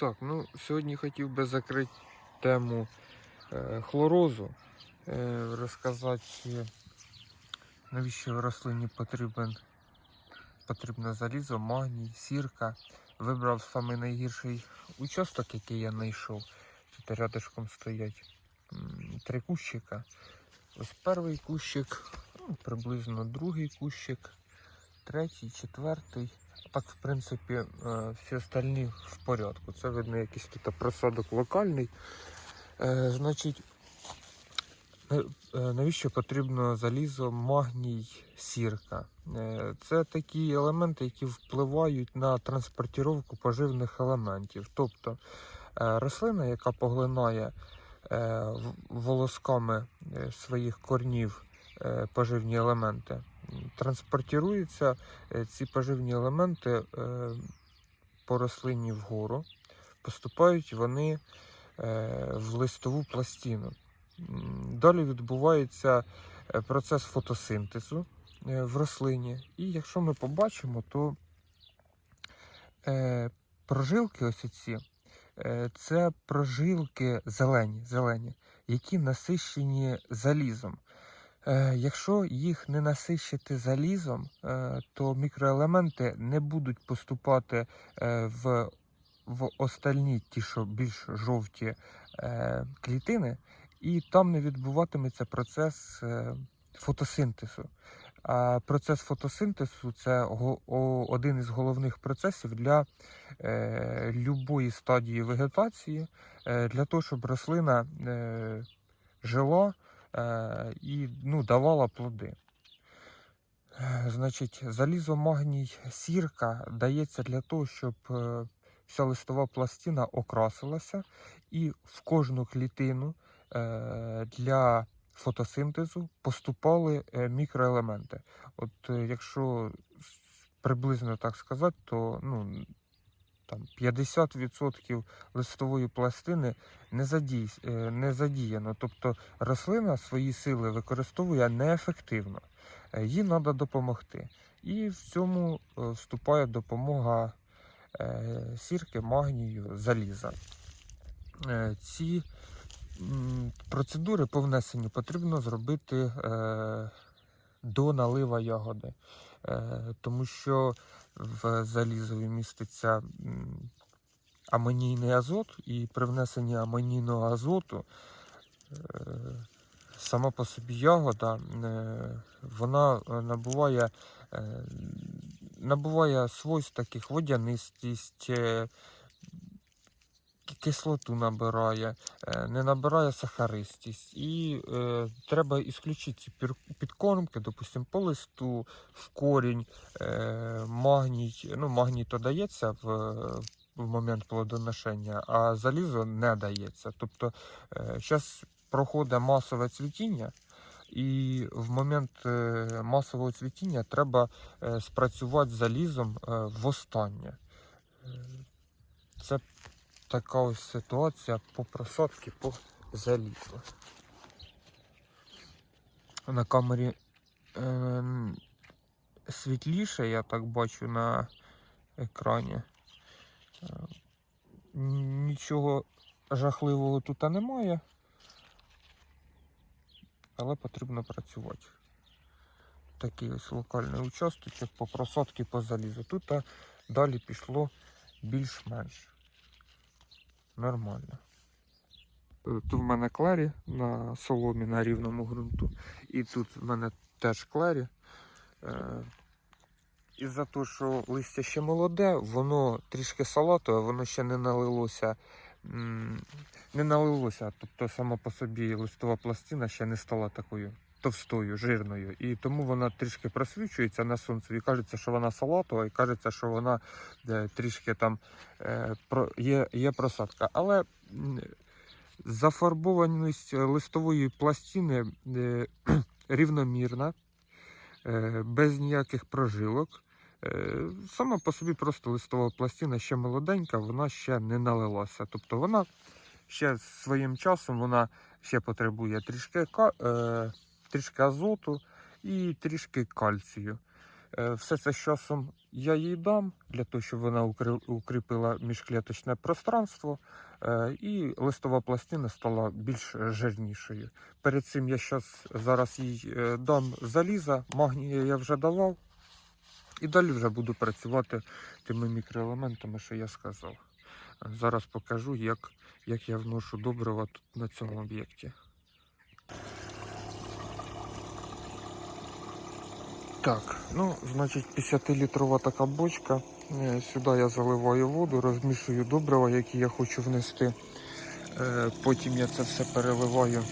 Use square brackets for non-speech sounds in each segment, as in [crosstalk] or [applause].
Так, ну сьогодні хотів би закрити тему е, хлорозу, е, розказати, е, навіщо рослині потрібен, потрібно залізо, магній, сірка. Вибрав самий найгірший участок, який я знайшов. Тут рядышком стоять три кущика. Ось перший кущик, ну, приблизно другий кущик, третій, четвертий. Так, в принципі, е, всі остальні в порядку. Це видно якийсь тут просадок локальний. Е, Значить, е, навіщо потрібно залізо, магній, сірка? Це такі елементи, які впливають на транспортировку поживних елементів. Тобто рослина, яка поглинає волосками своїх корнів поживні елементи, м, транспортируються е, ці поживні елементи е, по рослині вгору, поступають вони е, в листову пластину. Далі відбувається процес фотосинтезу в рослині. І якщо ми побачимо, то прожилки ось ці, це прожилки зелені, зелені, які насищені залізом. Е, Якщо їх не насищити залізом, е, то мікроелементи не будуть поступати е, в, в остальні ті, що більш жовті клітини, і там не відбуватиметься процес фотосинтезу. А процес фотосинтезу це один із головних процесів для е, любої стадії вегетації, для того, щоб рослина жила і ну, давала плоди. Е, Значить, залізо, магній, сірка дається для того, щоб е, вся листова пластина окрасилася, і в кожну клітину е, для фотосинтезу поступали е, мікроелементи. От е, якщо приблизно так сказати, то ну, там 50% листової пластини не, задій, е, не задіяно. Тобто рослина свої сили використовує неефективно. Е, Їй треба допомогти. І в цьому е, вступає допомога сірки, магнію, заліза. Ці процедури по внесенню потрібно зробити до налива ягоди, тому що в залізові міститься амонійний азот, і при внесенні амонійного азоту е, сама по собі ягода е, вона е, набуває, е, набуває свойств таких водянистість, е, кислоту набирає, е, не набирає сахаристість. І е, треба ісключити ці підкормки, допустимо, по листу, в корінь, е, магній. Ну, магній то дається в, в момент плодоношення, а залізо не дається. Тобто зараз проходить масове цвітіння. І в момент е, масового цвітіння треба е, спрацювати залізом е, востаннє. Е, Це така ось ситуація по просадці по залізу. На камері ем, світліше, я так бачу на екрані. Е, Нічого жахливого тут немає, але потрібно працювати. Такий ось локальний участочок по просадці по залізу. Тут а, далі пішло більш-менш нормально. Е, Тут в мене клері на соломі на рівному ґрунту. І тут в мене теж клері. Е, Із-за того, що листя ще молоде, воно трішки салатове, воно ще не налилося. Не налилося, тобто сама по собі листова пластина ще не стала такою товстою, жирною. І тому вона трішки просвічується на сонці. І кажеться, що вона салатова, і кажеться, що вона е, трішки там е, є, є просадка. Але зафарбованість листової пластини е, [clears throat] рівномірна, без ніяких прожилок. Сама по собі просто листова пластина ще молоденька, вона ще не налилася. Тобто вона ще своїм часом вона ще потребує трішки, трішки азоту і трішки кальцію. Е, Все це з часом я їй дам для того, щоб вона укріпила міжклеточне пространство, е, і листова пластина стала більш жирнішою. Перед цим я щас, зараз їй е, дам заліза, магнія я вже давав. І далі вже буду працювати тими мікроелементами, що я сказав. Зараз покажу, як, як я вношу добрива тут на цьому об'єкті. Так, ну, значить, 50-літрова така бочка. Е, Сюди я заливаю воду, розмішую добрива, які я хочу внести. Е, Потім я це все переливаю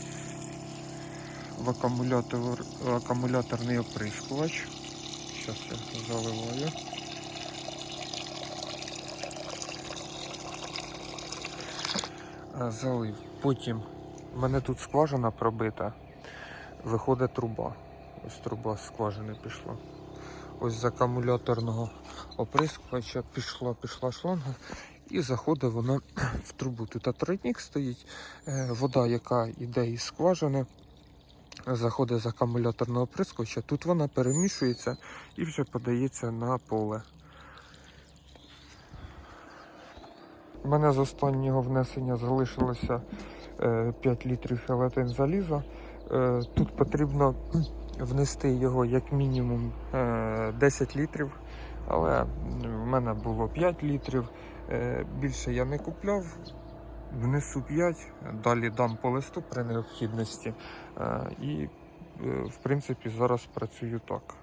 в акумулятор, акумуляторний оприскувач. Зараз я заливаю. Е, Залив. Потім в мене тут скважина пробита, виходить труба. Ось труба з скважини пішла. Ось з акумуляторного оприскувача пішла, пішла шланга і заходить вона в трубу. Тут атритник стоїть, е, вода, яка йде із скважини, заходить з акумуляторного оприскувача. Тут вона перемішується і вже подається на поле. У мене з останнього внесення залишилося е, 5 літрів хелатин заліза. Е, Тут потрібно внести його як мінімум е, 10 літрів, але в мене було 5 літрів. Е, Більше я не купляв. Внесу 5, далі дам по листу при необхідності. Е, І, е, в принципі, зараз працюю так.